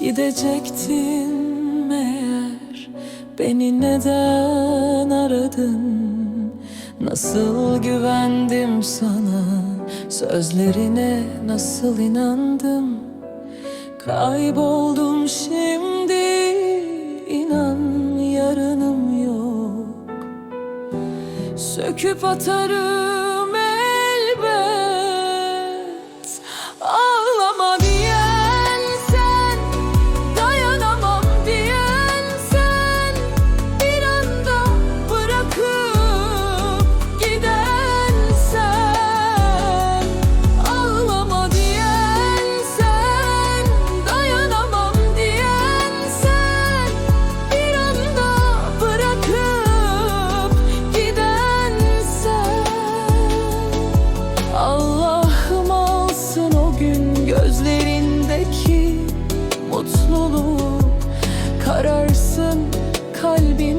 Bilecektin meğer. Beni neden aradın? Nasıl güvendim sana? Sözlerine nasıl inandım? Kayboldum şimdi. İnan yarınım yok. Söküp atarım kalbim